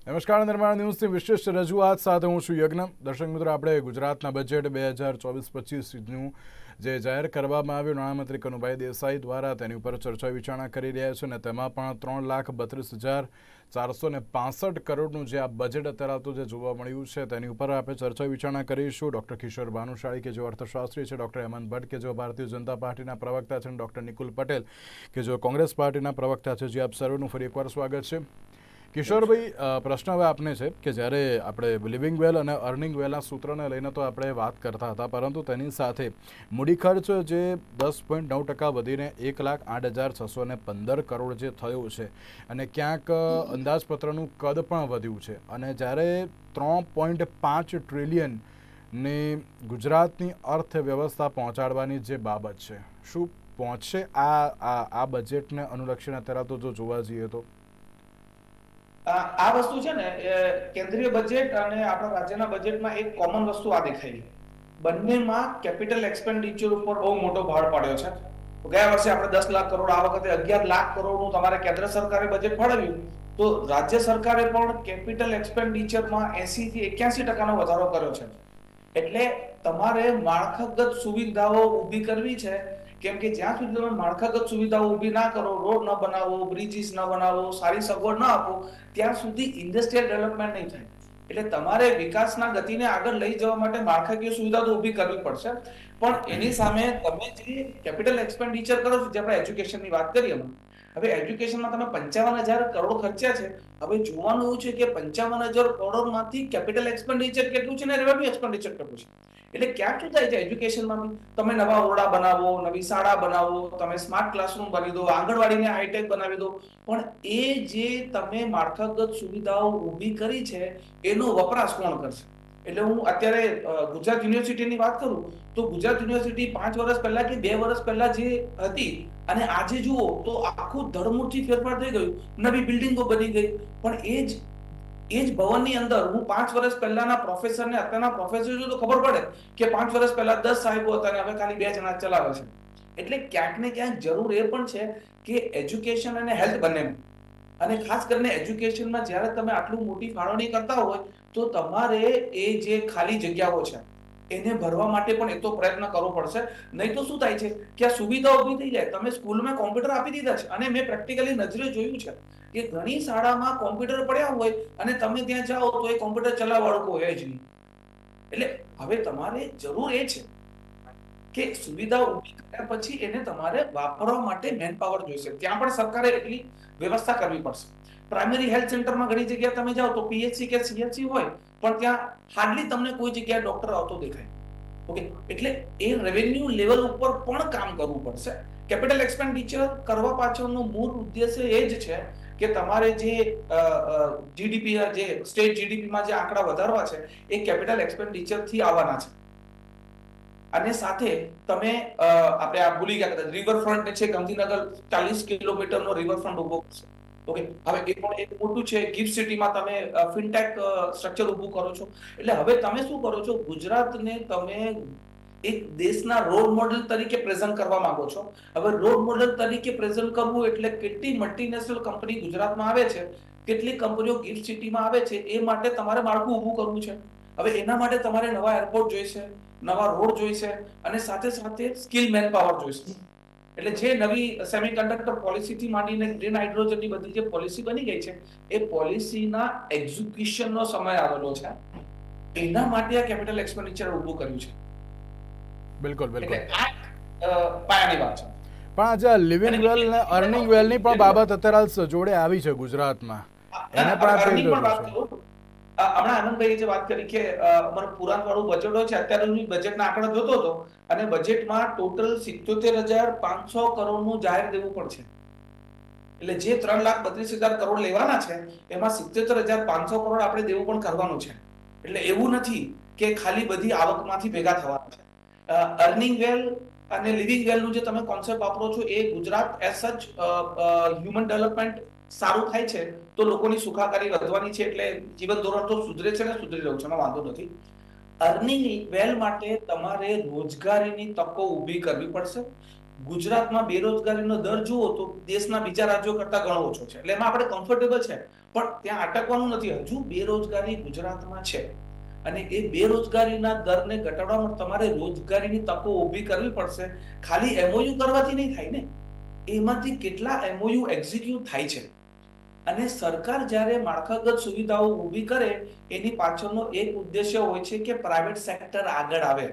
નમસ્કાર, નિર્માણ ન્યૂઝની વિશેષ રજૂઆત સાથે હું છું યજ્ઞ. દર્શક મિત્રો, આપણે ગુજરાતના બજેટ બે હજાર ચોવીસ પચીસનું જે જાહેર કરવામાં આવ્યું, નાણામંત્રી કનુભાઈ દેસાઈ દ્વારા તેની ઉપર ચર્ચા વિચારણા કરી રહ્યા છે અને તેમાં પણ ત્રણ લાખ બત્રીસ હજાર ચારસો ને પાસઠ કરોડનું જે આ બજેટ અત્યારે જે જોવા મળ્યું છે તેની ઉપર આપણે ચર્ચા વિચારણા કરીશું. ડૉક્ટર કિશોર ભાનુશાળી કે જેઓ અર્થશાસ્ત્રી છે, ડૉક્ટર હેમંત ભટ્ટ કે જેઓ ભારતીય જનતા પાર્ટીના પ્રવક્તા છે અને ડૉક્ટર નિકુલ પટેલ કે જેઓ કોંગ્રેસ પાર્ટીના પ્રવક્તા છે. જે આપ સર્વેનું ફરી એકવાર સ્વાગત છે. કિશોરભાઈ પ્રશ્ન હવે આપને છે કે જ્યારે આપણે લિવિંગ વેલ અને અર્નિંગ વેલના સૂત્રને લઈને તો આપણે વાત કરતા હતા, પરંતુ તેની સાથે મૂડી ખર્ચ જે દસ પોઈન્ટ નવ ટકા વધીને એક લાખ આઠ હજાર છસો ને પંદર કરોડ જે થયું છે અને ક્યાંક અંદાજપત્રનું કદ પણ વધ્યું છે. અને જ્યારે ત્રણ પોઈન્ટ પાંચ ટ્રિલિયન ને ગુજરાતની અર્થવ્યવસ્થા પહોંચાડવાની જે બાબત છે, શું પહોંચશે આ આ બજેટને અનુલક્ષીને અત્યારે તો જો જોવા જઈએ તો? આ વસ્તુ છે ને કેન્દ્રીય બજેટ અને આપણા રાજ્યના બજેટમાં એક કોમન વસ્તુ આ દેખાઈ બંનેમાં કેપિટલ એક્સપેન્ડિચર ઉપર બહુ મોટો ભાર પાડ્યો છે. ગયા વર્ષે આપણે દસ લાખ કરોડ, આ વખતે અગિયાર લાખ કરોડનું તમારે કેન્દ્ર સરકારે બજેટ ફાળવ્યું. તો રાજ્ય સરકારે પણ કેપિટલ એક્સપેન્ડિચરમાં એસી થી એક્યાસી ટકાનો વધારો કર્યો છે. એટલે તમારે માળખાગત સુવિધાઓ ઊભી કરવી છે. કેમ કે જ્યાં સુધી તમે માળખાગત સુવિધાઓ ઊભી ના કરો, રોડ ન બનાવો બ્રિજીસ ન બનાવો, સારી સગવડ ન આપો, ત્યાં સુધી ઇન્ડસ્ટ્રીયલ ડેવલપમેન્ટ નહીં થાય. એટલે તમારે વિકાસના ગતિને આગળ લઈ જવા માટે માળખાકીય સુવિધા તો ઊભી કરવી પડશે. પણ એની સામે તમે જે કેપિટલ એક્સપેન્ડિચર કરો છો, જે આપણે એજ્યુકેશનની વાત કરીએ હવે એજ્યુકેશનમાં તમે પંચાવન હજાર કરોડ ખર્ચ્યા છે. હવે જોવાનું એવું છે કે પંચાવન હજાર કરોડમાંથી કેપિટલ એક્સપેન્ડિચર કેટલું છે ને રેવન્યુ એક્સપેન્ડિચર કેટલું છે? એટલે ક્યાં શું થાય છે એજ્યુકેશનમાં તમે નવા ઓરડા બનાવો, નવી શાળા બનાવો, તમે સ્માર્ટ ક્લાસરૂમ બની દો, આંગણવાડીને હાઈટેક બનાવી દો. પણ એ જે તમે માળખાગત સુવિધાઓ ઊભી કરી છે, એનો વપરાશ કોણ કરશે? એટલે હું અત્યારે ગુજરાત યુનિવર્સિટીની વાત કરું, તો ગુજરાત યુનિવર્સિટી પાંચ વર્ષ પહેલા કે બે વર્ષ પહેલા જે હતી, અને આજે જુઓ તો આખું ધડમૂળથી ફેરફાર થઈ ગયું. નવી બિલ્ડિંગો બની ગઈ. પણ એ જ એ જ ભવનની અંદર હું પાંચ વર્ષ પહેલાના પ્રોફેસર ને અત્યારના પ્રોફેસર જો તો ખબર પડે કે પાંચ વર્ષ પહેલા દસ સાહેબો હતા અને હવે ખાલી બે જણા ચલાવે છે. એટલે ક્યાંક ને ક્યાંક જરૂર એ પણ છે કે એજ્યુકેશન અને હેલ્થ બંને અને ખાસ કરીને એજ્યુકેશનમાં જ્યારે તમે આટલું મોટી ફાળવણી કરતા હોય તો તમારે એ જે ખાલી જગ્યાઓ છે એને ભરવા માટે પણ એ તો પ્રયત્ન કરવો પડશે. નહીં તો શું થાય છે કે આ સુવિધા ઊભી થઈ જાય. તમે સ્કૂલમાં કોમ્પ્યુટર આપી દીધા છે અને મેં પ્રેક્ટિકલી નજરે જોયું છે કે ઘણી શાળામાં કોમ્પ્યુટર પડ્યા હોય અને તમે ત્યાં જાઓ તો એ કોમ્પ્યુટર ચલાવવાળો કોઈ હોય જ નહીં. એટલે હવે તમારે જરૂર એ છે કે સુવિધા ઊભી કર્યા પછી એને તમારે વાપરવા માટે મેન પાવર જોઈશે. ત્યાં પણ સરકારે એટલી વ્યવસ્થા કરવી પડશે. પ્રાઇમરી હેલ્થ સેન્ટરમાં ઘણી જગ્યાએ તમે જાઓ તો પીએચસી કે સીએચસી હોય પણ ત્યાં હાર્ડલી તમને કોઈ જગ્યાએ ડોક્ટર આવતો દેખાય. ઓકે એટલે એ રેવન્યુ લેવલ ઉપર પણ કામ કરવું પડશે. કેપિટલ એક્સપેન્ડિચર કરવા પાછળનો મૂળ ઉદ્દેશ્ય એ જ છે કે તમારે જે જીડીપી જે સ્ટેટ જીડીપીમાં જે આંકડા વધારવા છે, એ કેપિટલ એક્સપેન્ડિચરથી આવવાના છે. અને સાથે તમે આપણે આ ભૂલી ગયા કદાચ રિવરફ્રન્ટ છે, ગાંધીનગર ચાલીસ કિલોમીટરનો રિવરફ્રન્ટ ઊભો કરશે. ઓકે હવે એ પણ એક મોટું છે, ગિફ્ટ સિટીમાં તમે ફિનટેક સ્ટ્રક્ચર ઊભું કરો છો. એટલે હવે તમે શું કરો છો? ગુજરાતને તમે એક દેશના રોલ મોડેલ તરીકે પ્રેઝન્ટ કરવા માંગો છો. હવે રોલ મોડેલ તરીકે પ્રેઝન્ટ કરવું એટલે કેટલી મલ્ટીનેશનલ કંપની ગુજરાતમાં આવે છે, કેટલી કંપનીઓ ગિફ્ટ સિટીમાં આવે છે, એ માટે તમારે માળખું ઊભું કરવું છે. હવે એના માટે તમારે નવા એરપોર્ટ જોઈશે, નવા રોડ જોઈશે, અને સાથે સાથે સ્કિલ મેન પાવર જોઈશે. એટલે જે નવી સેમિકન્ડક્ટર પોલિસીથી માંડીને ગ્રીન હાઇડ્રોજનની બધી જે પોલિસી બની ગઈ છે એ પોલિસીના એક્ઝિક્યુશનનો સમય આવેલો છે. એના માટે આ કેપિટલ એક્સપેન્ડિચર ઊભું કર્યું છે. બિલકુલ બિલકુલ. પાયાની વાત છે. પણ આજે લિવિંગ વેલ ને અર્નિંગ અર્નિંગ વેલની પણ બાબત અત્યારે જોડે આવી છે ગુજરાતમાં. એને પણ આપણે હમણાં આનંદભાઈએ જે વાત કરી કે અમારો પુરાણ વાળું બજેટ છે, અત્યારે હું બજેટના આંકડા જોતો હતો, અને બજેટમાં ટોટલ સિત્યોતેર હજાર પાંચસો કરોડનું જાહેર દેવું પણ છે. એટલે જે ત્રણ લાખ બત્રીસ હજાર કરોડ લેવાના છે, એમાં સિત્યોતેર હજાર પાંચસો કરોડ આપણે દેવું પણ કરવાનું છે. એટલે એવું નથી કે ખાલી બધી આવકમાંથી ભેગા થવાના છે. અર્નિંગ વેલ અને લિવિંગ વેલનું જે તમે કોન્સેપ્ટ વાપરો છો, એ Gujarat as such human development સારું થાય છે, તો લોકોની સુખાકારી વધવાની છે એટલે જીવન ધોરણ તો સુધરે છે ને, સુધરી રહ્યું છે, એમાં વાંધો નથી. અર્નિંગ વેલ માટે તમારે રોજગારીની તકો ઊભી કરવી પડશે. ગુજરાતમાં બેરોજગારીનો દર જુઓ તો દેશના બીજા રાજ્યો કરતા ઘણો ઓછો છે, એટલે એમાં આપણે કમ્ફર્ટેબલ છે, પણ ત્યાં અટકવાનું નથી. હજુ બેરોજગારી ગુજરાતમાં છે અને એ બેરોજગારીના દરને ઘટાડવા માટે તમારે રોજગારીની તકો ઊભી કરવી પડશે. ખાલી એમઓયુ કરવાથી નહીં થાય ને, એમાંથી કેટલા એમઓયુ એક્ઝિક્યુટ થાય છે? અને સરકાર જ્યારે માળખાગત સુવિધાઓ ઊભી કરે, એની પાછળનો એક ઉદ્દેશ્ય હોય છે કે પ્રાઇવેટ સેક્ટર આગળ આવે.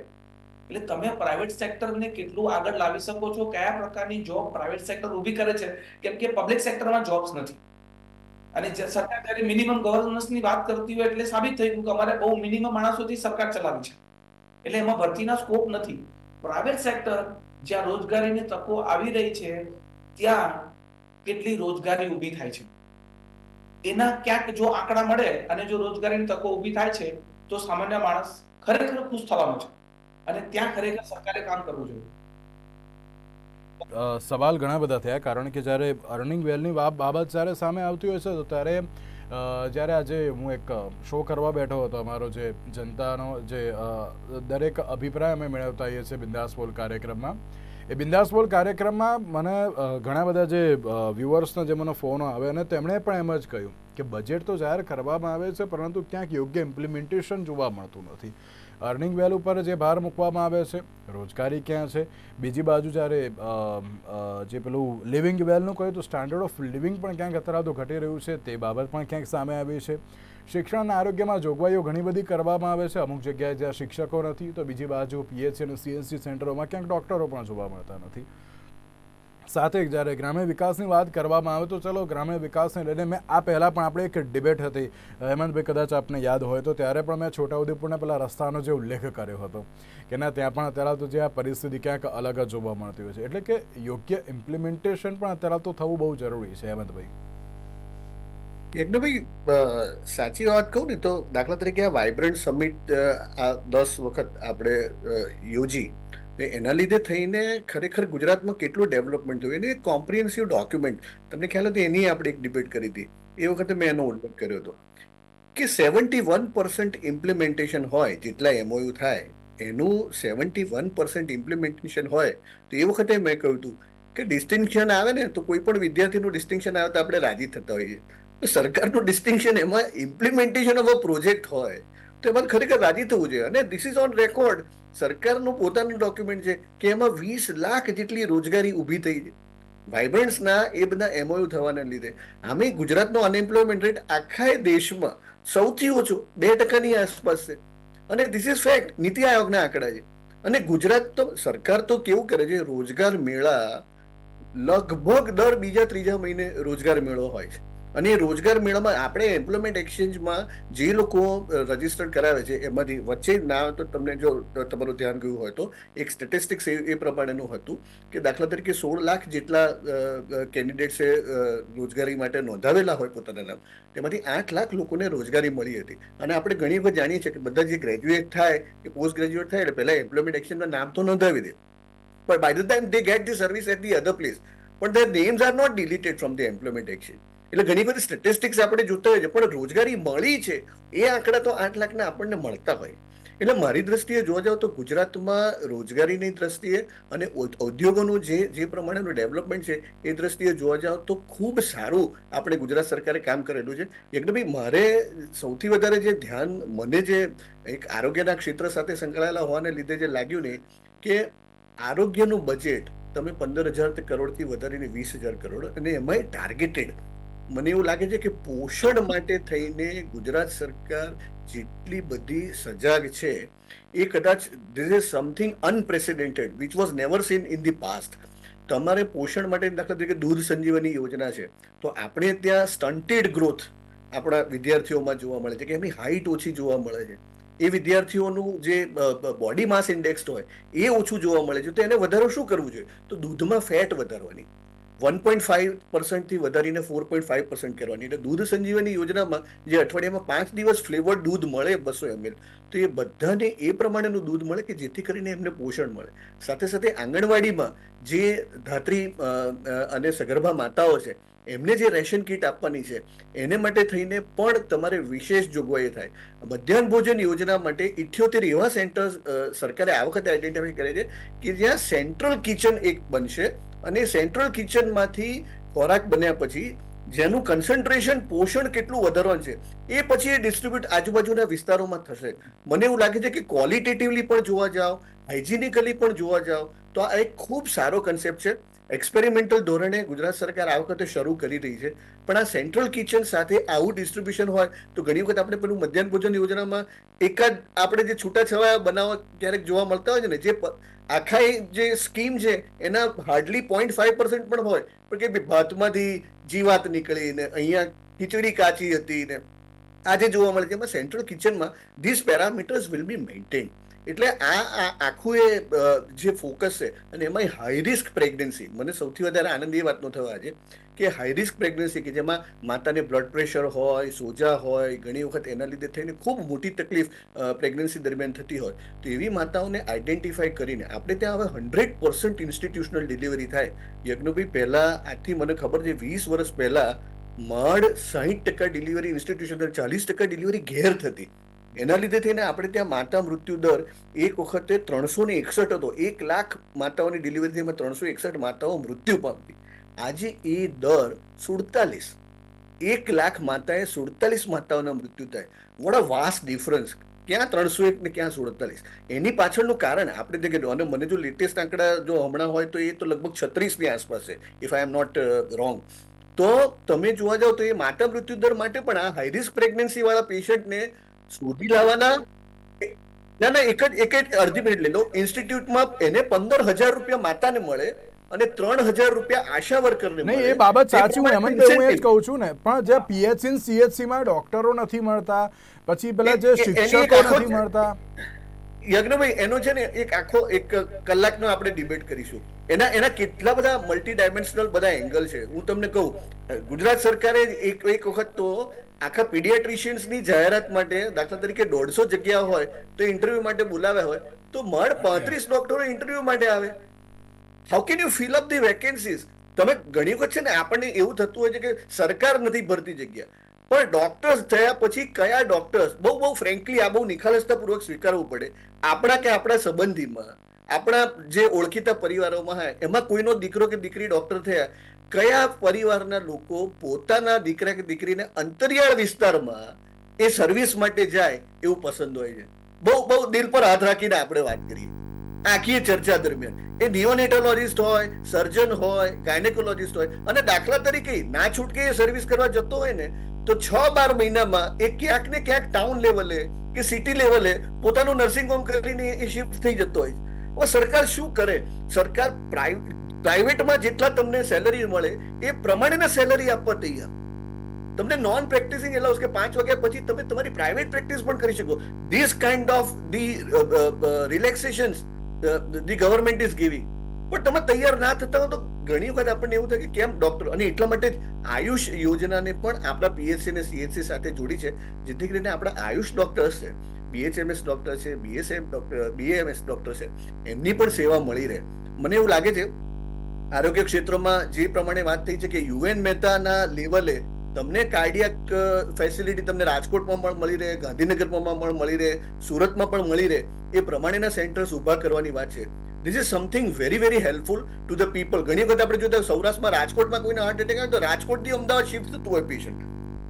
એટલે તમે પ્રાઇવેટ સેક્ટરને કેટલું આગળ લાવી શકો છો? કયા પ્રકારની જોબ પ્રાઇવેટ સેક્ટર ઊભી કરે છે? કેમ કે પબ્લિક સેક્ટરમાં જોબ્સ નથી. અને સરકાર જ્યારે મિનિમમ ગવર્નન્સની વાત કરતી હોય એટલે સાબિત થઈ ગયું કે અમારે બહુ મિનિમમ માણસોથી સરકાર ચલાવી છે. એટલે એમાં ભરતીના સ્કોપ નથી. પ્રાઇવેટ સેક્ટર જ્યાં રોજગારીની તકો આવી રહી છે, ત્યાં કેટલી રોજગારી ઊભી થાય છે. એના ક્યાંક જો આંકડા મળે અને જો રોજગારીની તકો ઊભી થાય છે, તો સામાન્ય માણસ ખરેખર ખુશ થવાનો છે. અને ત્યાં ખરેખર સરકારે કામ કરવું જોઈએ. સવાલ ઘણા બધા થયા, કારણ કે જ્યારે અર્નિંગ વેલની બાબ- બાબત જ્યારે સામે આવતી હોય છે, તો ત્યારે જ્યારે આજે હું એક શો કરવા બેઠો હતો, અમારો જે જનતાનો જે દરેક અભિપ્રાય અમે મેળવતા હોઈએ છીએ બિંદાસ બોલ કાર્યક્રમમાં. એ બિંદાસ બોલ કાર્યક્રમમાં મને ઘણા બધા જે વ્યુઅર્સના જે મને ફોનો આવે અને તેમણે પણ એમ જ કહ્યું કે બજેટ તો જાહેર કરવામાં આવે છે, પરંતુ ક્યાંક યોગ્ય ઇમ્પ્લિમેન્ટેશન જોવા મળતું નથી. અર્નિંગ વેલ ઉપર જે ભાર મૂકવામાં આવે છે, રોજગારી ક્યાં છે? બીજી બાજુ જ્યારે જે પેલું લિવિંગ વેલનું કહ્યું તો સ્ટાન્ડર્ડ ઓફ લિવિંગ પણ ક્યાંક અતરાતો ઘટી રહ્યું છે, તે બાબત પણ ક્યાંક સામે આવી છે. શિક્ષણ અને આરોગ્યમાં જોગવાઈઓ ઘણી બધી કરવામાં આવે છે, અમુક જગ્યાએ જ્યાં શિક્ષકો નથી, તો બીજી બાજુ પીએચસી અને સીએસસી સેન્ટરોમાં ક્યાંક ડૉક્ટરો પણ જોવા મળતા નથી. સાથે જ્યારે ગ્રામ્ય વિકાસની વાત કરવામાં આવે તો ચલો ગ્રામ્ય વિકાસને લઈને મેં આ પહેલાં પણ આપણે એક ડિબેટ હતી. હેમંતભાઈ કદાચ આપને યાદ હોય તો ત્યારે પણ મેં છોટાઉદેપુરના પેલા રસ્તાનો જે ઉલ્લેખ કર્યો હતો કે ના ત્યાં પણ અત્યારે તો જે આ પરિસ્થિતિ ક્યાંક અલગ જ જોવા મળતી હોય છે. એટલે કે યોગ્ય ઇમ્પ્લિમેન્ટેશન પણ અત્યારે તો થવું બહુ જરૂરી છે, હેમંતભાઈ. એકદમ ભાઈ સાચી વાત કહું ને તો દાખલા તરીકે આ વાઇબ્રન્ટ સમિટ આ દસ વખત આપણે યોજી. એના લીધે થઈને ખરેખર ગુજરાતમાં કેટલું ડેવલપમેન્ટ થયું? એને કોમ્પ્રિહેન્સિવ ડોક્યુમેન્ટ તમને ખ્યાલ હતો એની આપણે એક ડિબેટ કરી હતી. એ વખતે મેં એનો ઉલ્લેખ કર્યો હતો કે સેવન્ટી વન પર્સન્ટ ઇમ્પ્લિમેન્ટેશન હોય, જેટલા એમઓયુ થાય, એનું સેવન્ટી વન પર્સન્ટ ઇમ્પ્લિમેન્ટેશન હોય, તો એ વખતે મેં કહ્યું હતું કે ડિસ્ટિંક્શન આવે ને, તો કોઈ પણ વિદ્યાર્થીનું ડિસ્ટિંક્શન આવે તો આપણે રાજી થતા હોઈએ. તો સરકારનું ડિસ્ટિંક્શન એમાં ઇમ્પ્લિમેન્ટેશન ઓફ અ પ્રોજેક્ટ હોય, તો એમાં ખરેખર રાજી થવું જોઈએ. અને ધીસ ઇઝ ઓન રેકોર્ડ સરકારનું પોતાનું ડોક્યુમેન્ટ છે કે એમાં વીસ લાખ જેટલી રોજગારી ઊભી થઈ છે. વાઇબ્રન્ટ્સના એ બધા એમઓયુ થવાના લીધે. આમે ગુજરાતનો અનએમ્પ્લોયમેન્ટ રેટ આખા દેશમાં સૌથી ઓછો બે ટકાની આસપાસ છે. અને ધીસ ઇઝ ફેક્ટ નીતિ આયોગના આંકડા છે. અને ગુજરાત તો, સરકાર તો કેવું કરે છે, રોજગાર મેળા લગભગ દર બીજા ત્રીજા મહિને રોજગાર મેળો હોય છે. અને રોજગાર મેળામાં આપણે એમ્પ્લોયમેન્ટ એક્સચેન્જમાં જે લોકો રજિસ્ટર કરાવે છે, એમાંથી વચ્ચે ના તો તમને જો તમારું ધ્યાન ગયું હોય તો, એક સ્ટેટિસ્ટિક્સ એ પ્રમાણેનું હતું કે દાખલા તરીકે સોળ લાખ જેટલા કેન્ડિડેટ્સે રોજગારી માટે નોંધાવેલા હોય પોતાના નામ, તેમાંથી આઠ લાખ લોકોને રોજગારી મળી હતી. અને આપણે ઘણી વખત જાણીએ છીએ કે બધા જે ગ્રેજ્યુએટ થાય, કે પોસ્ટ ગ્રેજ્યુએટ થાય, એટલે પહેલાં એમ્પ્લોયમેન્ટ એક્સચેન્જમાં નામ તો નોંધાવી દે. પણ by the time they get the service at the other place પણ their names are not deleted from the employment exchange. એટલે ઘણી બધી સ્ટેટિસ્ટિક્સ આપણે જોતા હોય છે પણ રોજગારી મળી છે, એ આંકડા તો આઠ લાખના આપણને મળતા હોય. એટલે મારી દ્રષ્ટિએ જોવા જાવ તો ગુજરાતમાં રોજગારીની દ્રષ્ટિએ અને ઉદ્યોગોનું જે જે પ્રમાણેનું ડેવલપમેન્ટ છે, એ દ્રષ્ટિએ જોવા જાવ તો ખૂબ સારું આપણે ગુજરાત સરકારે કામ કરેલું છે. યજ્ઞભાઈ મારે સૌથી વધારે જે ધ્યાન મને જે એક આરોગ્યના ક્ષેત્ર સાથે સંકળાયેલા હોવાને લીધે જે લાગ્યું ને, કે આરોગ્યનું બજેટ તમે પંદર હજાર કરોડથી વધારીને વીસ હજાર કરોડ અને એમાંય ટાર્ગેટેડ મને એવું લાગે છે કે પોષણ માટે થઈને ગુજરાત સરકાર જેટલી બધી સજાગ છે, એ કદાચ this is something unprecedented which was never seen in the past તમારે પોષણ માટે દાખલા તરીકે દૂધ સંજીવની યોજના છે, તો આપણે ત્યાં સ્ટન્ટેડ ગ્રોથ આપણા વિદ્યાર્થીઓમાં જોવા મળે છે કે એમની હાઈટ ઓછી જોવા મળે છે. એ વિદ્યાર્થીઓનું જે બોડી માસ ઇન્ડેક્સ હોય, એ ઓછું જોવા મળે છે. તો એને વધારો શું કરવું જોઈએ? તો દૂધમાં ફેટ વધારવાની. વન પોઈન્ટ ફાઈવ પર્સન્ટથી વધારીને ફોર પોઈન્ટ ફાઈવ પર્સન્ટ કરવાની એટલે દૂધ સંજીવની યોજનામાં જે અઠવાડિયામાં પાંચ દિવસ ફ્લેવર દૂધ મળે બસો એમએલ, તો એ બધાને એ પ્રમાણેનું દૂધ મળે કે જેથી કરીને એમને પોષણ મળે. સાથે સાથે આંગણવાડીમાં જે ધાત્રી અને સગર્ભા માતાઓ છે, એમને જે રેશન કીટ આપવાની છે, એને માટે થઈને પણ તમારે વિશેષ જોગવાઈ થાય. મધ્યાહન ભોજન યોજના માટે ઇઠ્યોતેર એવા સેન્ટર્સ સરકારે આ વખતે આઈડેન્ટિફાઈ કરે છે કે જ્યાં સેન્ટ્રલ કિચન એક બનશે અને સેન્ટ્રલ કિચનમાંથી ખોરાક બન્યા પછી જેનું કન્સન્ટ્રેશન પોષણ કેટલું વધારવાનું છે, એ પછી એ ડિસ્ટ્રીબ્યુટ આજુબાજુના વિસ્તારોમાં થશે. મને એવું લાગે છે કે ક્વોલિટેટિવલી પણ જોવા જાઓ હાઇજિનિકલી પણ જોવા જાઓ, તો આ એક ખૂબ સારો કન્સેપ્ટ છે. એક્સપેરિમેન્ટલ ધોરણે ગુજરાત સરકાર આ વખતે શરૂ કરી રહી છે. પણ આ સેન્ટ્રલ કિચન સાથે આવું ડિસ્ટ્રીબ્યુશન હોય તો ઘણી વખત આપણે પેલું મધ્યાહન ભોજન યોજનામાં એકાદ આપણે જે છૂટાછવાયા બનાવ ક્યારેક જોવા મળતા હોય છે ને, જે આખા જે સ્કીમ છે, એના હાર્ડલી પોઈન્ટ ફાઈવ પર્સન્ટ પણ હોય. પણ કે ભાતમાંથી જીવાત નીકળી ને અહીંયા ખીચડી કાચી હતી ને, આજે જોવા મળે છે. એમાં સેન્ટ્રલ કિચનમાં this parameters will be maintain એટલે આ આખું એ જે ફોકસ છે, અને એમાં હાઈ રિસ્ક પ્રેગ્નન્સી મને સૌથી વધારે આનંદ એ વાતનો થયો આજે કે હાઈ રિસ્ક પ્રેગ્નન્સી કે જેમાં માતાને બ્લડ પ્રેશર હોય, સોજા હોય, ઘણી વખત એના લીધે થઈને ખૂબ મોટી તકલીફ પ્રેગ્નન્સી દરમિયાન થતી હોય, તો એવી માતાઓને આઈડેન્ટિફાઈ કરીને આપણે ત્યાં હવે હંડ્રેડ પર્સન્ટ ઇન્સ્ટિટ્યુશનલ ડિલિવરી થાય. યજ્ઞભાઈ પહેલાં, આજથી મને ખબર છે, વીસ વર્ષ પહેલાં મળ સાહીઠ ટકા ડિલિવરી ઇન્સ્ટિટ્યુશનલ ચાલીસ ટકા ડિલિવરી ઘેર થતી. એના લીધે થઈને આપણે ત્યાં માતા મૃત્યુ દર એક વખતે ત્રણસો ને એકસઠ હતો. એક લાખ માતાઓની ડિલિવરી થઈને ત્રણસો એકસઠ માતાઓ મૃત્યુ પામતી. આજે એ દર સુડતાલીસ. એક લાખ માતાએ સુડતાલીસ માતાઓના મૃત્યુ થાય. વોટ અ વાસ્ટ ડિફરન્સ ક્યાં ત્રણસો એક ને ક્યાં સુડતાલીસ? એની પાછળનું કારણ આપણે જે કીધું, અને મને જો લેટેસ્ટ આંકડા જો હમણાં હોય તો એ તો લગભગ છત્રીસની આસપાસ છે if I am not wrong તો તમે જોવા જાઓ તો એ માતા મૃત્યુ દર માટે પણ આ હાઈ રિસ્ક પ્રેગ્નન્સી પેશન્ટને શોધી લાવવાના? ના ના એક જ એક જ અડધી મિનિટ લઈ લો. ઇન્સ્ટિટ્યૂટમાં એને પંદર હજાર રૂપિયા માતાને મળે અને ત્રણ હજાર રૂપિયા આશા વર્કરને નહીં એ બાબત સાચી હું એમ જ હું એ જ કહું છું ને. પણ જે પીએચસી સીએચસી માં ડોક્ટરો નથી મળતા પછી પેલા જે શિક્ષકો નથી મળતા. યજ્ઞભાઈ એનો છે ને એક આખો એક કલાકનો આપણે ડિબેટ કરીશું. એના એના કેટલા બધા મલ્ટી ડાયમેન્શનલ બધા એંગલ છે. હું તમને કહું ગુજરાત સરકારે એક એક વખત તો આખા pediatricians ની જાહેરાત માટે દાખલા તરીકે દોઢસો જગ્યા હોય તો ઇન્ટરવ્યુ માટે બોલાવ્યા હોય તો મળ પાંત્રીસ ડોક્ટરો ઇન્ટરવ્યુ માટે આવે. How can you fill up the vacancies તમે ઘણી વખત છે ને આપણને એવું થતું હોય છે કે સરકાર નથી ભરતી જગ્યા. પણ ડોક્ટર્સ થયા પછી કયા ડોક્ટર્સ બહુ બહુ ફ્રેન્કલી આ બહુ નિખાલસતાપૂર્વક સ્વીકારવું પડે. આપણા કે આપણા સંબંધીમાં આપણા જે ઓળખીતા પરિવારોમાં હોય એમાં કોઈનો દીકરો કે દીકરી ડોક્ટર થયા કયા પરિવારના લોકો પોતાના દીકરા કે દીકરીને અંતરિયાળ વિસ્તારમાં એ સર્વિસ માટે જાય એવું પસંદ હોય છે? બહુ બહુ દિલ પર હાથ રાખીને આપણે વાત કરીએ. આખી ચર્ચા દરમિયાન. એ નિયોનેટોલોજિસ્ટ હોય સર્જન હોય ગાયનેકોલોજિસ્ટ હોય અને દાખલા તરીકે ના છૂટકે એ સર્વિસ કરવા જતો હોય ને, તો છ બાર મહિનામાં એ ક્યાંક ને ક્યાંક ટાઉન લેવલે કે સિટી લેવલે પોતાનું નર્સિંગ હોમ કરીને એ શિફ્ટ થઈ જતો હોય સરકાર શું કરે? સરકાર પ્રાઇવેટમાં જેટલા તમને સેલરી મળે, એ પ્રમાણેના સેલરી આપવા તૈયાર. તમને નોન પ્રેક્ટિસિંગ એલાઉસ કે પાંચ વાગ્યા પછી તમે તમારી પ્રાઇવેટ પ્રેક્ટિસ પણ કરી શકો. This kind of the relaxation the government is giving પણ તમે તૈયાર ના થતા હો તો ઘણી વખત આપણને એવું થાય કે કેમ ડોક્ટર અને એટલા માટે જ આયુષ યોજનાને પણ આપણા પીએચસી અને સીએચસી સાથે જોડી છે, જેથી કરીને આપણા આયુષ ડોક્ટર્સ છે બીએચએમએસ ડોક્ટર છે બીએસએમ ડોક્ટર બીએમએસ ડોક્ટર છે, એમની પણ સેવા મળી રહે. મને એવું લાગે છે આરોગ્ય ક્ષેત્રમાં જે પ્રમાણે વાત થઈ છે કે યુએન મહેતાના લેવલે તમને કાર્ડિયાક ફેસિલિટી તમને રાજકોટમાં પણ મળી રહે, ગાંધીનગરમાં પણ મળી રહે, સુરતમાં પણ મળી રહે, એ પ્રમાણેના સેન્ટર્સ ઊભા કરવાની વાત છે. This is something very very helpful to the people ઘણી વખત આપણે જોતા સૌરાષ્ટ્રમાં રાજકોટમાં કોઈને હાર્ટ એટેક આવે તો રાજકોટથી અમદાવાદ શિફ્ટ થતું હોય પેશન્ટ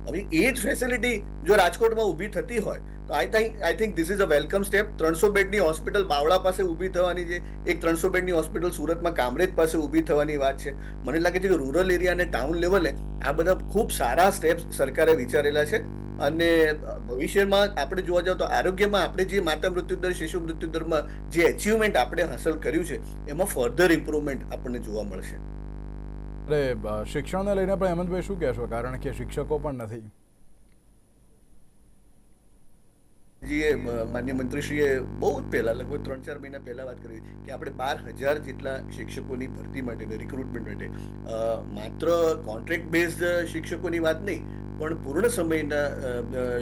હવે એ જ ફેસિલિટી જો રાજકોટમાં ઊભી થતી હોય, તો I think I think this is a welcome step ત્રણસો બેડની હોસ્પિટલ બાવળા પાસે ઊભી થવાની છે. એક ત્રણસો બેડની હોસ્પિટલ સુરતમાં કામરેજ પાસે ઊભી થવાની વાત છે. મને લાગે છે કે રૂરલ એરિયા અને ટાઉન લેવલે આ બધા ખૂબ સારા સ્ટેપ્સ સરકારે વિચારેલા છે. અને ભવિષ્યમાં આપણે જોવા જાવ તો આરોગ્યમાં આપણે જે માતા મૃત્યુ દર શિશુ મૃત્યુ દરમાં જે અચીવમેન્ટ આપણે હાંસલ કર્યું છે, એમાં ફર્ધર ઇમ્પ્રુવમેન્ટ આપણને જોવા મળશે. બ- શિક્ષણને લઈને પણ હેમંતભાઈ શું કહેશો? કારણ કે શિક્ષકો પણ નથી. જીએ માન્ય મંત્રીશ્રીએ બહુ જ પહેલા, લગભગ ત્રણ ચાર મહિના પહેલા વાત કરી કે આપણે બાર હજાર જેટલા શિક્ષકોની ભરતી માટે રિક્રુટમેન્ટ માટે માત્ર કોન્ટ્રાક્ટ બેઝ શિક્ષકોની વાત નહીં પણ પૂર્ણ સમયના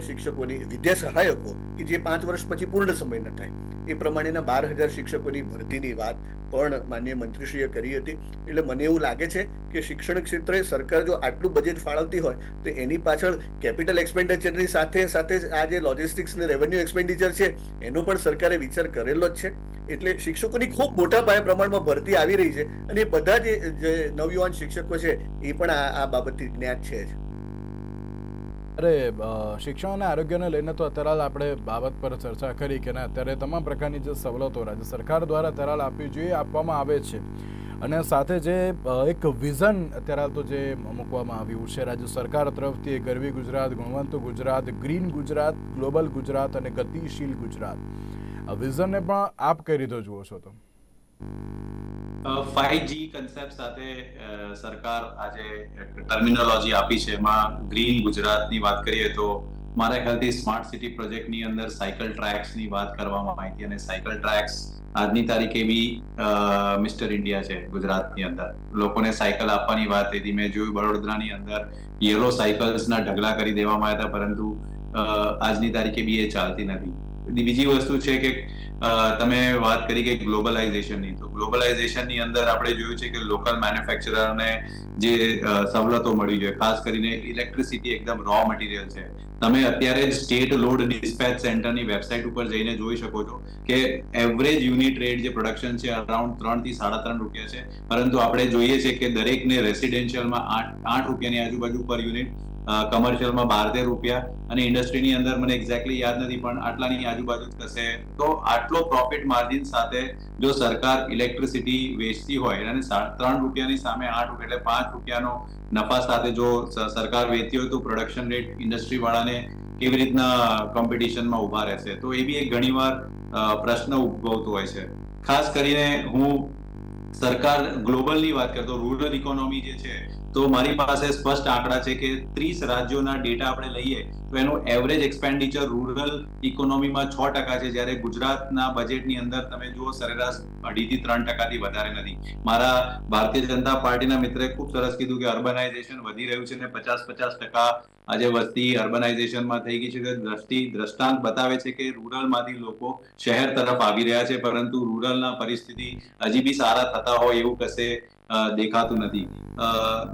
શિક્ષકોની વિદ્યા સહાયકો કે જે પાંચ વર્ષ પછી પૂર્ણ સમયના થાય, એ પ્રમાણેના બાર હજાર શિક્ષકોની ભરતીની વાત પણ માન્ય મંત્રીશ્રીએ કરી હતી. એટલે મને એવું લાગે છે કે શિક્ષણ ક્ષેત્રે સરકાર જો આટલું બજેટ ફાળવતી હોય, તો એની પાછળ કેપિટલ એક્સપેન્ડિચરની સાથે સાથે આ જે લોજિસ્ટિક્સ ને રેવન્યુ એક્સપેન્ડિચર છે, એનો પણ સરકારે વિચાર કરેલો જ છે. એટલે શિક્ષકોની ખૂબ મોટા પાયે પ્રમાણમાં ભરતી આવી રહી છે અને બધા જે નવયુવાન શિક્ષકો છે, એ પણ આ આ બાબતથી જ્ઞાત છે જ. અરે શિક્ષણ અને આરોગ્યને લઈને તો અત્યારે આપણે બાબત પર ચર્ચા કરી કે ના, અત્યારે તમામ પ્રકારની જે સવલતો રાજ્ય સરકાર દ્વારા અત્યારે આપવી જોઈએ, આપવામાં આવે છે. અને સાથે જે એક વિઝન અત્યારે તો જે મૂકવામાં આવ્યું છે, રાજ્ય સરકાર તરફથી ગરવી ગુજરાત, ગુણવંત ગુજરાત, ગ્રીન ગુજરાત, ગ્લોબલ ગુજરાત અને ગતિશીલ ગુજરાત. આ વિઝનને પણ આપ કઈ રીતે જુઓ છો તો. ફાઈવ જી કન્સેપ્ટ સાથે સરકાર આજે ટર્મિનોલોજી આપી છે. એમાં ગ્રીન ગુજરાતની વાત કરીએ તો મારા ખ્યાલથી સ્માર્ટ સિટી પ્રોજેક્ટની અંદર સાયકલ ટ્રેક્સની વાત કરવામાં આવી હતી અને સાયકલ ટ્રેક્સ આજની તારીખે બી મિસ્ટર ઇન્ડિયા છે ગુજરાતની અંદર. લોકોને સાયકલ આપવાની વાત હતી. મેં જોયું વડોદરાની અંદર યલો સાયકલ્સના ઢગલા કરી દેવામાં આવ્યા હતા, પરંતુ આજની તારીખે બી એ ચાલતી નથી. બીજી વસ્તુ છે કે તમે વાત કરી કે ગ્લોબલાઇઝેશનની, તો ગ્લોબલાઇઝેશનની અંદર આપણે જોયું છે કે લોકલ મેન્યુફેક્ચરરને જે સવલતો મળી છે, ખાસ કરીને ઇલેક્ટ્રિસિટી એકદમ રો મટીરિયલ છે. તમે અત્યારે સ્ટેટ લોડ ડિસ્પેચ સેન્ટરની વેબસાઇટ ઉપર જઈને જોઈ શકો છો કે એવરેજ યુનિટ રેટ જે પ્રોડક્શન છે અરાઉન્ડ ત્રણથી સાડા ત્રણ રૂપિયા છે. પરંતુ આપણે જોઈએ છે કે દરેકને રેસિડેન્શિયલમાં આઠ આઠ રૂપિયાની આજુબાજુ પર યુનિટ કમર્શિયલમાં બાર તેર રૂપિયા અને ઇન્ડસ્ટ્રીની અંદર મને એક્ઝેક્ટલી યાદ નથી, પણ આટલાની આજુબાજુ થશે. તો આટલો પ્રોફિટ માર્જિન સાથે જો સરકાર ઇલેક્ટ્રિસિટી વેચતી હોય અને ત્રણ રૂપિયાની સામે આઠ રૂપિયા એટલે પાંચ રૂપિયાનો નફા સાથે જો સરકાર વેચતી હોય તો પ્રોડક્શન રેટ ઇન્ડસ્ટ્રી વાળાને કેવી રીતના કોમ્પિટિશનમાં ઊભા રહેશે? તો એ બી એક ઘણીવાર પ્રશ્ન ઉદ્ભવતો હોય છે. ખાસ કરીને હું સરકાર ગ્લોબલની વાત કરતો રૂરલ ઇકોનોમી જે છે તો મારી પાસે સ્પષ્ટ આંકડા છે કે ત્રીસ રાજ્યોના ડેટા આપણે લઈએ, તો એનું એવરેજ એક્સપેન્ડિચર રૂરલ ઇકોનોમીમાં છ ટકા છે. જ્યારે ગુજરાતના બજેટની અંદર તમે જુઓ, સરેરાશ અઢીથી ત્રણ ટકાથી વધારે નથી. મારા ભારતીય જનતા પાર્ટીના મિત્રે ખૂબ સરસ કીધું કે અર્બનાઇઝેશન વધી રહ્યું છે ને પચાસ પચાસ ટકા આજે વસ્તી અર્બનાઇઝેશનમાં થઈ ગઈ છે. કે દ્રષ્ટિ, દ્રષ્ટાંત બતાવે છે કે રૂરલમાંથી લોકો શહેર તરફ આવી રહ્યા છે, પરંતુ રૂરલના પરિસ્થિતિ હજી બી સારા થતા હોય એવું કશે દેખાતું નથી.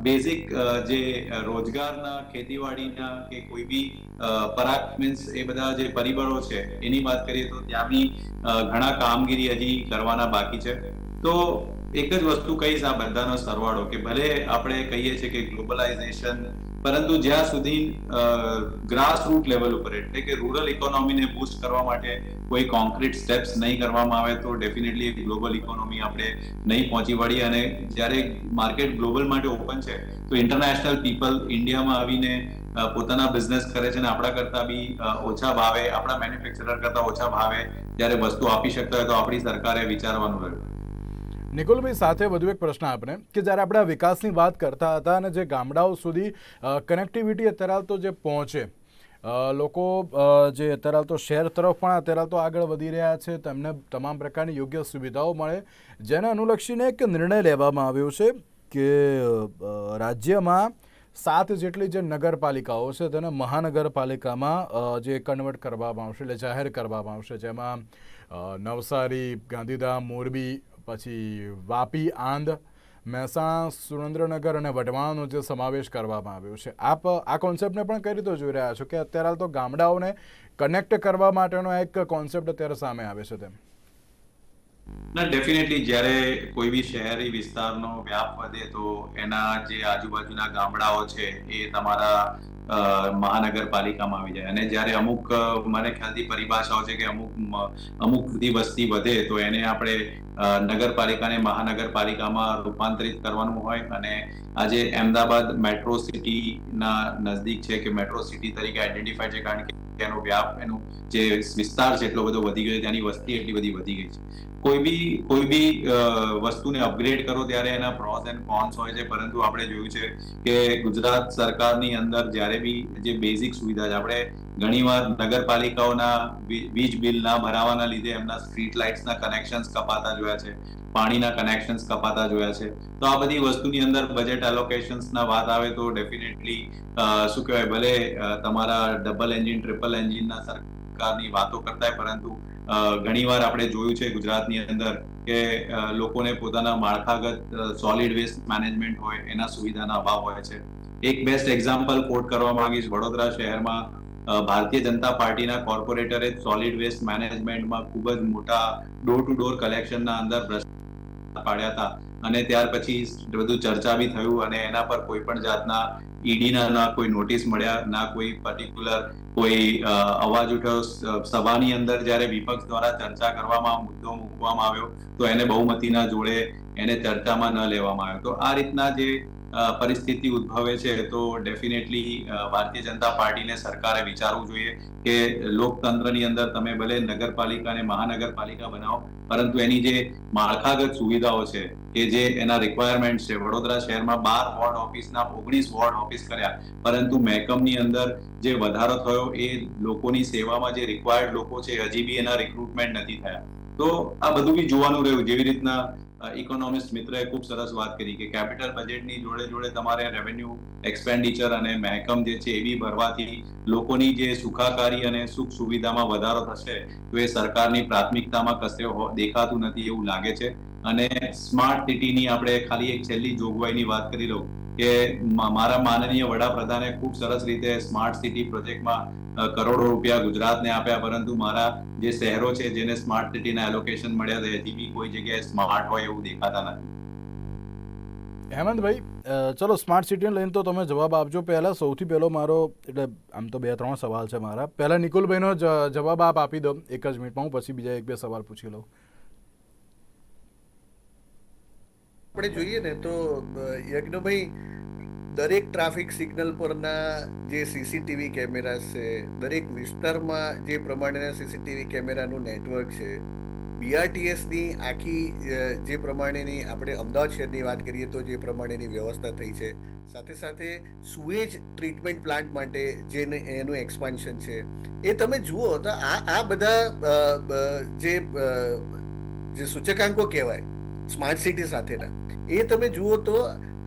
બેઝિક જે રોજગારના ખેતીવાડીના કે કોઈ બી અ, પરાગ મીન્સ એ બધા જે પરિબળો છે એની વાત કરીએ તો ત્યાં અ, ઘણા કામગીરી હજી કરવાના બાકી છે. તો એક જ વસ્તુ કહીશ આ બધાનો સરવાળો કે ભલે આપણે કહીએ છીએ કે ગ્લોબલાઇઝેશન પરંતુ જ્યાં સુધી ગ્રાસ રૂટ લેવલ ઉપર એટલે કે રૂરલ ઇકોનોમીને બૂસ્ટ કરવા માટે કોઈ કોન્ક્રીટ સ્ટેપ્સ નહીં કરવામાં આવે, તો ડેફિનેટલી ગ્લોબલ ઇકોનોમી આપણે નહીં પહોંચી વળીએ. અને જ્યારે માર્કેટ ગ્લોબલ માટે ઓપન છે, તો ઇન્ટરનેશનલ પીપલ ઇન્ડિયામાં આવીને પોતાના બિઝનેસ કરે છે અને આપણા કરતા બી ઓછા ભાવે, આપણા મેન્યુફેક્ચરર કરતા ઓછા ભાવે જ્યારે વસ્તુ આપી શકતા હોય તો આપણી સરકારે વિચારવાનું રહ્યું. નિકોલભાઈ, સાથે વધુ એક પ્રશ્ન આપણે કે જ્યારે આપણે આ વિકાસની વાત કરતા હતા અને જે ગામડાઓ સુધી કનેક્ટિવિટી અત્યારે તો જે પહોંચે લોકો જે અત્યારે તો શહેર તરફ પણ અત્યારે તો આગળ વધી રહ્યા છે, તેમને તમામ પ્રકારની યોગ્ય સુવિધાઓ મળે, જેને અનુલક્ષીને એક નિર્ણય લેવામાં આવ્યો છે કે રાજ્યમાં સાત જેટલી જે નગરપાલિકાઓ છે, તેને મહાનગરપાલિકામાં જે કન્વર્ટ કરવામાં આવશે, એટલે જાહેર કરવામાં આવશે, જેમાં નવસારી, ગાંધીધામ, મોરબી પછી વાપી આંધ, મહેસાણા, સુરેન્દ્રનગર અને વઢવાણનો જે સમાવેશ કરવામાં આવ્યો છે. આપ આ કોન્સેપ્ટને પણ કઈ રીતે જોઈ રહ્યા છો કે અત્યારે હાલ તો ગામડાઓને કનેક્ટ કરવા માટેનો એક કોન્સેપ્ટ અત્યારે સામે આવે છે તેમ? ના ડેફિનેટલી જ્યારે કોઈ બી શહેરી વિસ્તારનો વ્યાપ વધે તો એના જે આજુબાજુના ગામડાઓ છે એ તમારા મહાનગરપાલિકામાં આવી જાય. અને જ્યારે અમુક મને ખ્યાલથી પરિભાષાઓ છે કે અમુક, મ- અમુક બધી વસ્તી વધે, તો એને આપણે નગરપાલિકાને મહાનગરપાલિકામાં રૂપાંતરિત કરવાનું હોય. અને આજે અમદાવાદ મેટ્રો સિટીના નજદીક છે કે મેટ્રો સિટી તરીકે આઈડેન્ટિફાય છે, કારણ કે એનો વ્યાપ, એનો જે વિસ્તાર છે એટલો બધો વધી ગયો ત્યાંની વસ્તી એટલી બધી વધી ગઈ છે. કોઈ બી કોઈ બી વસ્તુને અપગ્રેડ કરો ત્યારે એના પ્રોસ એન્ડ કોન્સ હોય છે. પરંતુ આપણે જોયું છે કે ગુજરાત સરકારની અંદર જ્યારે બી જે બેઝિક સુવિધા છે, આપણે ઘણીવાર નગરપાલિકાઓના વીજ બિલ ના ભરાવાના લીધે એમના સ્ટ્રીટ લાઇટ્સના કનેક્શન્સ કપાતા જોયા છે, પાણીના કનેક્શન્સ કપાતા જોયા છે. તો આ બધી વસ્તુની અંદર બજેટ એલોકેશન્સના વાત આવે તો ડેફિનેટલી શું કહેવાય, ભલે તમારા ડબલ એન્જિન ટ્રિપલ એન્જિનના સરકારની વાતો કરતા પરંતુ ઘણીવાર આપણે જોયું છે ગુજરાતની અંદર કે લોકોને પોતાના માળખાગત સોલિડ વેસ્ટ મેનેજમેન્ટ હોય, એના સુવિધાના અભાવ હોય છે. એક બેસ્ટ એક્ઝામ્પલ કોટ કરવા માંગીશ, વડોદરા શહેરમાં ભારતીય જનતા પાર્ટીના કોર્પોરેટરે સોલિડ વેસ્ટ મેનેજમેન્ટમાં ખૂબ જ મોટા ડોર ટુ ડોર કલેક્શનના અંદર પાડ્યા હતા. અને ત્યાર પછી બધું ચર્ચા બી થયું અને એના પર કોઈ પણ જાતના ઈડીના ના કોઈ નોટિસ મળ્યા, ના કોઈ પર્ટિક્યુલર કોઈ અવાજ ઉઠ્યો. સભાની અંદર જ્યારે વિપક્ષ દ્વારા ચર્ચા કરવામાં, મુદ્દો મૂકવામાં આવ્યો, તો એને બહુમતીના જોડે એને ચર્ચામાં ન લેવામાં આવ્યો. તો આ રીતના જે પરિસ્થિતિ ઉદ્ભવે છે, તો ડેફિનેટલી ભારતીય જનતા પાર્ટીને સરકારે વિચારવું જોઈએ કે લોકતંત્રની અંદર તમે ભલે નગરપાલિકા અને મહાનગરપાલિકા બનાવો, પરંતુ એની જે માળખાગત સુવિધાઓ છે, કે જે એના રિક્વાયરમેન્ટ છે, વડોદરા શહેરમાં બાર વોર્ડ ઓફિસના ઓગણીસ વોર્ડ ઓફિસ કર્યા, પરંતુ મહેકમની અંદર જે વધારો થયો એ લોકોની સેવામાં જે રિક્વાયર્ડ લોકો છે, હજી બી એના રિક્રુટમેન્ટ નથી થયા. તો આ બધું બી જોવાનું રહ્યું, જેવી રીતના ઇકોનોમિસ્ટ મિત્રએ ખૂબ સરસ વાત કરી કે કેપિટલ બજેટની જોડે જોડે તમારે રેવન્યુ એક્સપેન્ડિચર અને મહેકમ જે છે એવી ભરવાથી લોકોની જે સુખાકારી અને સુખ સુવિધામાં વધારો થશે તો એ સરકારની પ્રાથમિકતામાં કશે દેખાતું નથી એવું લાગે છે. અને સ્માર્ટ સિટીની આપણે ખાલી એક છેલ્લી જોગવાઈની વાત કરી લઉં. કે મારા માનનીય વડાપ્રધાને ખૂબ સરસ રીતે સ્માર્ટ સિટી પ્રોજેક્ટમાં કરોડો રૂપિયા ગુજરાતને આપ્યા, પરંતુ મારા જે શહેરો છે જેને સ્માર્ટ સિટીના એલોકેશન મળ્યા છે, હજી બી કોઈ જગ્યાએ સ્માર્ટ હોય એવું દેખાતા નથી. હેમંતભાઈ ચલો સ્માર્ટ સિટીને લઈને તો તમે જવાબ આપજો. પહેલાં સૌથી પહેલો મારો, એટલે આમ તો બે ત્રણ સવાલ છે મારા. પહેલાં નિકુલભાઈનો જવાબ આપ આપી દો. એક જ મિનિટમાં. હું પછી બીજા એક બે સવાલ પૂછી લઉં. આપણે જોઈએ ને તો યજ્ઞભાઈ દરેક ટ્રાફિક સિગ્નલ પરના જે સીસીટીવી કેમેરા છે, દરેક વિસ્તારમાં જે પ્રમાણેના સીસીટીવી કેમેરાનું નેટવર્ક છે બીઆરટીએસની આખી જે પ્રમાણેની આપણે અમદાવાદ શહેરની વાત કરીએ તો જે પ્રમાણેની વ્યવસ્થા થઈ છે, સાથે સાથે સુએજ ટ્રીટમેન્ટ પ્લાન્ટ માટે જે એનું એક્સપાન્શન છે, એ તમે જુઓ તો આ આ બધા જે જે સૂચકાંકો કહેવાય સ્માર્ટ સિટી સાથેના. એ તમે જુઓ તો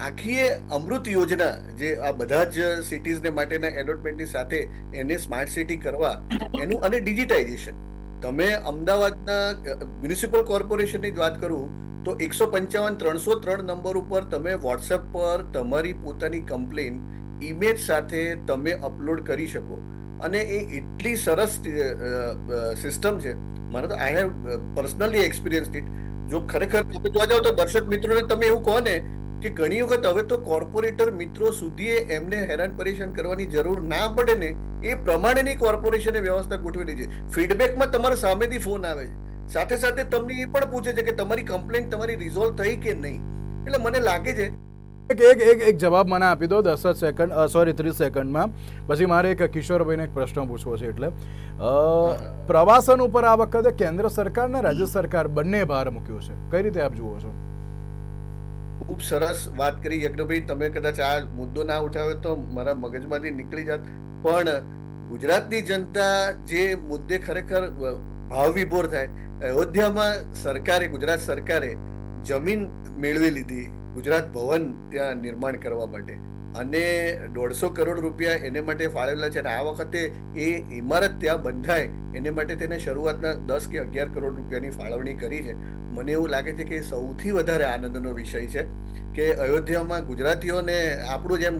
આખી અમૃત યોજના જે આ બધા જ સિટીઝને માટેના એડવર્ટમેન્ટની સાથે એને સ્માર્ટ સિટી કરવા, એનું અને ડિજિટાઇઝેશન. તમે અમદાવાદના મ્યુનિસિપલ કોર્પોરેશનની જ વાત કરું, તો એકસો પંચાવન ત્રણસો ત્રણ નંબર ઉપર તમે વોટ્સએપ પર તમારી પોતાની કમ્પ્લેન ઇમેજ સાથે તમે અપલોડ કરી શકો. અને એ એટલી સરસ સિસ્ટમ છે. મને તો I have personally experience it. જો ખરેખર તમે જોવા જાવ તો દર્શક મિત્રોને તમે એવું કહો ને કે ઘણી વખત હવે તો કોર્પોરેટર મિત્રો સુધી એમને હેરાન પરેશાન કરવાની જરૂર ના પડે ને, એ પ્રમાણેની કોર્પોરેશને વ્યવસ્થા ગોઠવેલી છે. ફીડબેકમાં તમારા સામેથી ફોન આવે છે. સાથે સાથે તમને એ પણ પૂછે છે કે તમારી કમ્પ્લેન્ટ તમારી રિઝોલ્વ થઈ કે નહીં? એટલે મને લાગે છે એક એક એક જવાબ મને આપી દો, દસ જ સેકન્ડ સોરી ત્રીસ સેકન્ડમાં પછી મારે એક કિશોરભાઈને એક પ્રશ્ન પૂછવો છે એટલે. પ્રવાસન ઉપર આ વખતે કેન્દ્ર સરકાર ને રાજ્ય સરકાર બંને ભાર મૂક્યો છે. કઈ રીતે આપ જુઓ છો? ખૂબ સરસ વાત કરી, યજ્ઞભાઈ. તમે કદાચ આ મુદ્દો ના ઉઠાવ્યો તો મારા મગજમાંથી નીકળી જાત. પણ ગુજરાતની જનતા જે મુદ્દે ખરેખર ભાવ વિભોર થાય, અયોધ્યામાં સરકારે, ગુજરાત સરકારે જમીન મેળવી લીધી ગુજરાત ભવન ત્યાં નિર્માણ કરવા માટે. અને દોઢસો કરોડ રૂપિયા એને માટે ફાળવેલા છે અને આ વખતે એ ઇમારત ત્યાં બંધાય, એને માટે તેને શરૂઆતના દસ કે અગિયાર કરોડ રૂપિયાની ફાળવણી કરી છે. મને એવું લાગે છે કે સૌથી વધારે આનંદનો વિષય છે કે અયોધ્યામાં ગુજરાતીઓને આપણું જેમ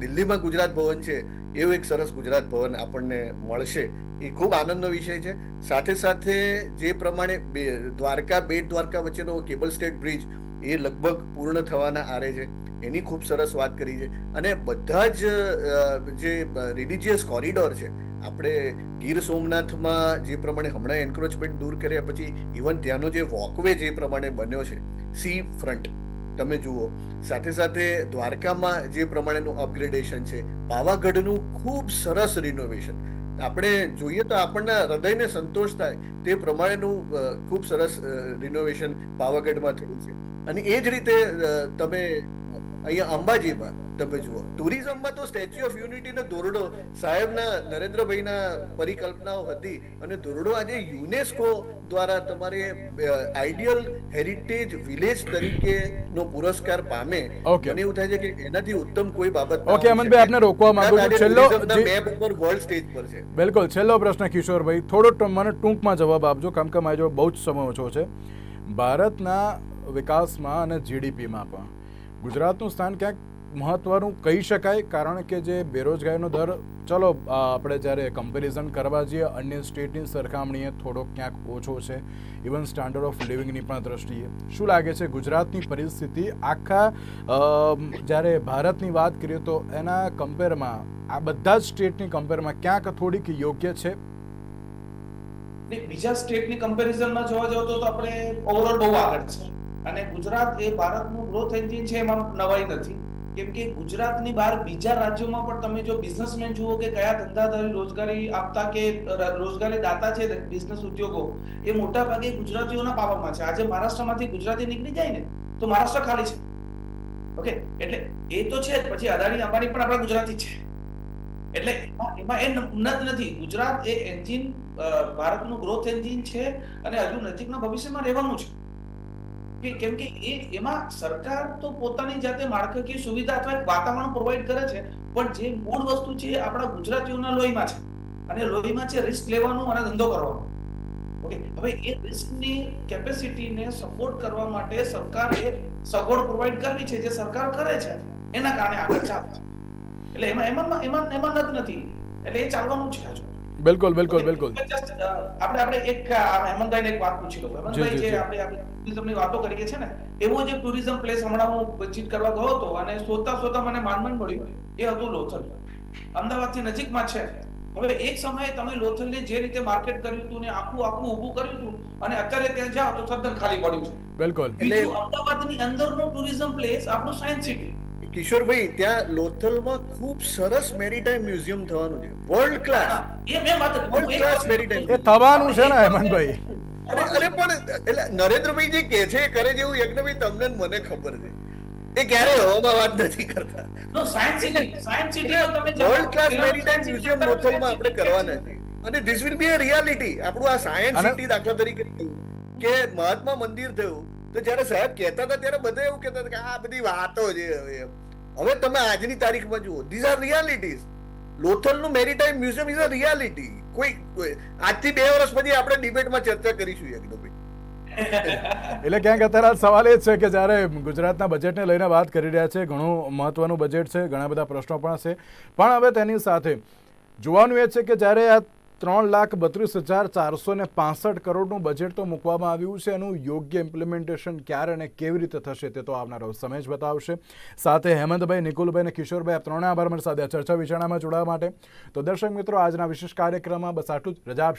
દિલ્હીમાં ગુજરાત ભવન છે, એવું એક સરસ ગુજરાત ભવન આપણને મળશે. એ ખૂબ આનંદનો વિષય છે. સાથે સાથે જે પ્રમાણે દ્વારકા, બેટ દ્વારકા વચ્ચેનો કેબલ સ્ટેટ બ્રિજ એ લગભગ પૂર્ણ થવાના આરે છે. એની ખૂબ સરસ વાત કરી છે. અને બધા જ જે રિલિજિયસ કોરિડોર છે, આપણે ગીર સોમનાથમાં જે પ્રમાણે હમણાં એન્ક્રોચમેન્ટ દૂર કર્યા પછી ઇવન ત્યાંનો જે વોકવે જે પ્રમાણે બન્યો છે સી ફ્રન્ટ તમે જુઓ. સાથે સાથે દ્વારકામાં જે પ્રમાણેનું અપગ્રેડેશન છે, પાવાગઢનું ખૂબ સરસ રિનોવેશન આપણે જોઈએ તો આપણના હૃદયને સંતોષ થાય તે પ્રમાણેનું ખૂબ સરસ રિનોવેશન પાવાગઢમાં થયું છે. અને એ જ રીતે તમે અહીંયા અંબાજીમાં તમે જુઓ. ટુરિઝમમાં તો સ્ટેચ્યુ ઓફ યુનિટી નો દોરડો સાહેબના નરેન્દ્રભાઈના પરિકલ્પનાઓ હતી અને દોરડો આજે યુનેસ્કો દ્વારા તમારે આઈડિયલ હેરિટેજ વિલેજ તરીકે નો પુરસ્કાર પામે. મને એવું થાય છે કે એનાથી ઉત્તમ કોઈ બાબત ઓકે અમનભાઈ, આપને રોકવા માંગુ છું. છેલ્લો મેપ ઉપર વર્લ્ડ સ્ટેજ પર છે. બિલકુલ. છેલ્લો પ્રશ્ન કિશોરભાઈ. થોડો મને ટૂંકમાં જવાબ આપજો. કેમ કે મારી બહુ જ સમય ઓછો છે. ભારતના વિકાસમાં અને જીડીપીમાં પણ. ગુજરાતનું સ્થાન ક્યાંક મહત્વનું કહી શકાય, કારણ કે જે બેરોજગારીનો દર, ચલો આપણે જ્યારે કમ્પેરિઝન કરવા જઈએ, અન્ય સ્ટેટની સરખામણીએ થોડો ક્યાંક ઓછો છે ઇવન સ્ટાન્ડર્ડ ઓફ લિવિંગની પણ દ્રષ્ટિએ. શું લાગે છે ગુજરાતની પરિસ્થિતિ? આખા જ્યારે ભારતની વાત કરીએ તો એના કમ્પેરમાં આ બધા જ સ્ટેટની કમ્પેરમાં ક્યાંક થોડીક યોગ્ય છે? બીજા સ્ટેટની કમ્પેરિઝનમાં જોવા જાવ તો આપણે ઓવરઓલ બહુ આગળ છે. અને ગુજરાત એ ભારતનું ગ્રોથ એન્જિન છે એમાં નવાઈ નથી. કેમ કે ગુજરાતની બહાર બીજા રાજ્યોમાં પણ તમે જો બિઝનેસમેન જુઓ કે કયા ધંધાધારી રોજગારી આપતા કે રોજગારી દાતા છે બિઝનેસ ઉદ્યોગો, એ મોટા ભાગે ગુજરાતીઓના પાવામાં છે. આજે મહારાષ્ટ્રમાંથી ગુજરાતી નીકળી જાય ને, તો મહારાષ્ટ્ર ખાલી છે. ઓકે? એટલે એ તો છે પછી અદાણી, અંબાણી પણ આપણા ગુજરાતી છે. એટલે એમાં એ ન- નથી. ગુજરાત એ એન્જિન ભારતનું ગ્રોથ એન્જિન છે અને હજુ નજીકના ભવિષ્યમાં રહેવાનું છે. કે કેમ કે એ એમાં સરકાર તો પોતાની જાતે માળખાકીય સુવિધા અથવા વાતાવરણ પ્રોવાઈડ કરે છે પણ જે મૂળ વસ્તુ છે આપણા ગુજરાતીઓના લોહીમાં છે. અને લોહીમાં છે રિસ્ક લેવાનું અને ધંધો કરવાનો. ઓકે હવે એ રિસ્કની કેપેસિટીને સપોર્ટ કરવા માટે સરકારે સગવડ પ્રોવાઈડ કરવી છે જે સરકાર કરે છે. એના કારણે આગળ ચાલે છે. એટલે એમાં એમાં એમાં એમાં નથી નથી. એટલે એ ચાલવાનું છે હજુ. બિલકુલ બિલકુલ બિલકુલ. આપણે આપણે એક હેમંતભાઈને એક વાત પૂછી લઉં. હેમંતભાઈ. જે. આપણે આપણે ટુરિઝમની વાતો કરીએ છે ને એવો જ એક ટુરિઝમ પ્લેસ હમણાં હું વિઝિટ કરવા ગયો હતો અને સોતા સોતા મને માનમન મળ્યું એ હતું લોથલ. અમદાવાદથી નજીકમાં છે. હવે એક સમયે તમે લોથલને જે રીતે માર્કેટ કર્યું હતું ને આખું આખું ઊભું કર્યું હતું અને અત્યારે ત્યાં જાઓ તો સદન ખાલી પડ્યું છે. બિલકુલ. એટલે- અમદાવાદની અંદરનો ટુરિઝમ પ્લેસ આપણું સાયન્સ સિટી કિશોરભાઈ ત્યાં લોથલમાં ખૂબ સરસ મેરીટાઈમ મ્યુઝિયમ થવાનું છે. વર્લ્ડ ક્લાસ એ મેં વાત class વાત- maritime. એ થવાનું છે ને હેમંતભાઈ. અરે પણ એટલે નરેન્દ્રભાઈ જે કે છે કરે છે એવું યજ્ઞભાઈ તમને મને ખબર છે. એ ક્યારે હવામાં વાત નથી કરતા. No science city. Science city તમે વર્લ્ડ ક્લાસ મેરીટાઈમ મ્યુઝિયમ મોથલમાં આપણે કરવાના છે. અને this will be a reality આપણું આ સાયન્સ સિટી દાખલા તરીકે કે મહાત્મા મંદિર થયું તો જ્યારે સાહેબ કહેતા હતા ત્યારે બધા એવું કહેતા હતા કે આ બધી વાતો છે હવે. એમ. હવે તમે આજની તારીખમાં જુઓ. These are realities લોથલનું maritime museum is a reality કોઈ આજથી બે વર્ષ પછી આપણે ડિબેટમાં ચર્ચા કરીશું યજ્ઞભાઈ એટલે ક્યાંક અત્યારે આ સવાલ એ છે કે જ્યારે ગુજરાતના બજેટને લઈને વાત કરી રહ્યા છે, ઘણું મહત્વનું બજેટ છે, ઘણા બધા પ્રશ્નો પણ છે. પણ હવે તેની સાથે જોવાનું એ છે કે જ્યારે આ ત્રણ લાખ બત્રીસ હજાર ચારસો ને પાસઠ કરોડનું બજેટ તો મૂકવામાં આવ્યું છે. એનું યોગ્ય ઇમ્પ્લિમેન્ટેશન ક્યારે અને કેવી રીતે થશે તે તો આવનારો સમય જ બતાવશે. સાથે હેમંતભાઈ, નિકુલભાઈ અને કિશોરભાઈ આપ ત્રણે આભાર મારી સાથે ચર્ચા વિચારણામાં જોડાવા માટે. તો દર્શક મિત્રો, આજના વિશેષ કાર્યક્રમમાં બસ આટલું જ. રજા આપશો.